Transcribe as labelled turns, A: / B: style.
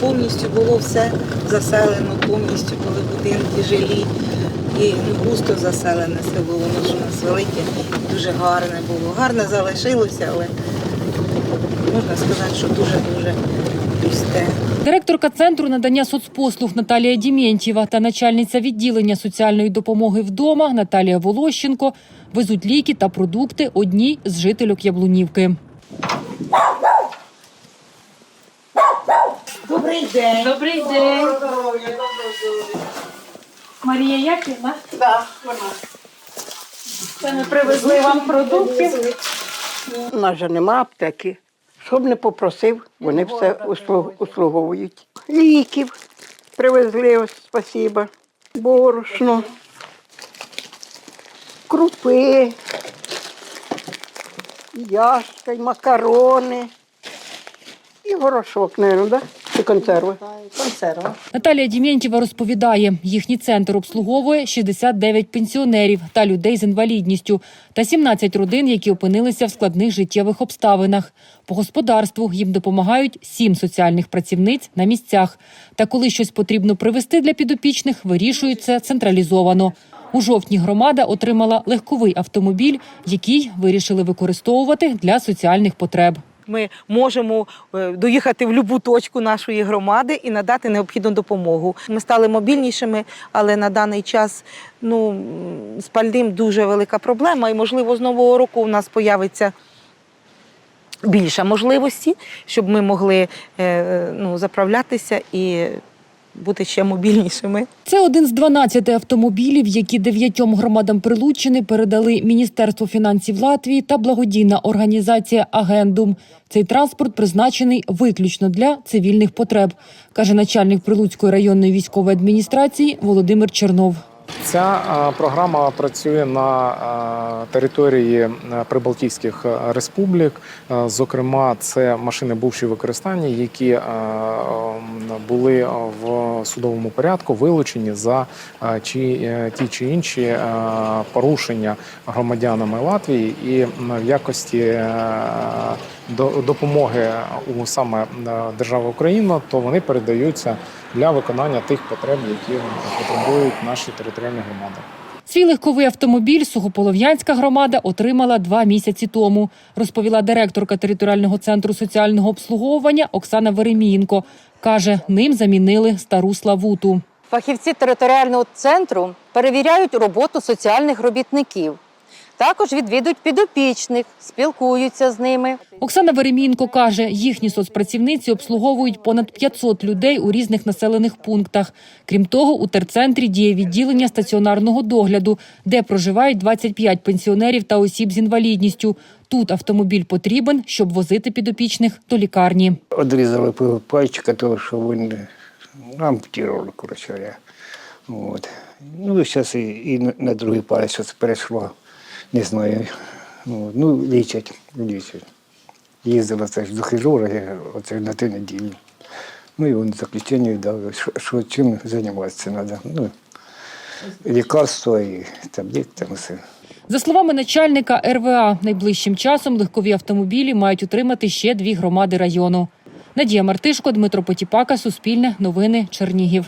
A: повністю було все заселено, повністю були будинки жилі. І ну, густо заселене село, воно ж у нас велике, дуже гарне було. Гарне залишилося, але можна сказати, що дуже-дуже пусте.
B: Директорка центру надання соцпослуг Наталія Дімєнтєва та начальниця відділення соціальної допомоги вдома Наталія Волощенко везуть ліки та продукти одній з жительок Яблунівки.
A: Добрий день.
B: Добрий день. Марія Яківна. Це ми привезли вам продукти.
C: У нас же нема аптеки. Щоб не попросив, вони все услуг- услуговують. Ліків привезли, ось спасіба, борошно, крупи, яшка, й макарони і горошок, мабуть, да? Чи консерви? Консерва.
B: Наталія Дімєнтєва розповідає, їхній центр обслуговує 69 пенсіонерів та людей з інвалідністю та 17 родин, які опинилися в складних життєвих обставинах. По господарству їм допомагають сім соціальних працівниць на місцях. Та коли щось потрібно привезти для підопічних, вирішують це централізовано. У жовтні громада отримала легковий автомобіль, який вирішили використовувати для соціальних потреб.
A: Ми можемо е, доїхати в будь-яку точку нашої громади і надати необхідну допомогу. Ми стали мобільнішими, але на даний час ну, з пальним дуже велика проблема. І, можливо, з нового року у нас появиться більше можливості, щоб ми могли е, ну, заправлятися і бути ще мобільнішими.
B: Це один з 12 автомобілів, які дев'ятьом громадам Прилуччини передали Міністерство фінансів Латвії та благодійна організація Агендум. Цей транспорт призначений виключно для цивільних потреб, каже начальник Прилуцької районної військової адміністрації Володимир Чернов.
D: Ця е, програма працює на е, території е, Прибалтійських республік. Зокрема, це машини бувші використання, які були в судовому порядку вилучені за е, чи е, ті чи інші е, порушення громадянами Латвії, і в якості е, до- допомоги у саме е, держави Україна, то вони передаються для виконання тих потреб, які потребують наші територіальні громади.
B: Свій легковий автомобіль Сухополов'янська громада отримала два місяці тому, розповіла директорка територіального центру соціального обслуговування Оксана Веремієнко. Каже, ним замінили стару славуту.
E: Фахівці територіального центру перевіряють роботу соціальних робітників. Також відвідують підопічних, спілкуються з ними.
B: Оксана Веремієнко каже, їхні соцпрацівниці обслуговують понад 500 людей у різних населених пунктах. Крім того, у терцентрі діє відділення стаціонарного догляду, де проживають 25 пенсіонерів та осіб з інвалідністю. Тут автомобіль потрібен, щоб возити підопічних до лікарні.
F: Одрізали пальчика, того, що він ампутували, коротше. От. Ну, зараз і, і на- другий палець перейшло. Не знаю. Ну, лічать, лічать. Їздила це ж до хірурга, оце на три неділі. Ну і він заключення дав, що, чим займатися треба. Ну, лікарство і таблетки, там все.
B: За словами начальника РВА, найближчим часом легкові автомобілі мають отримати ще дві громади району. Надія Мартишко, Дмитро Потіпака, Суспільне, Новини, Чернігів.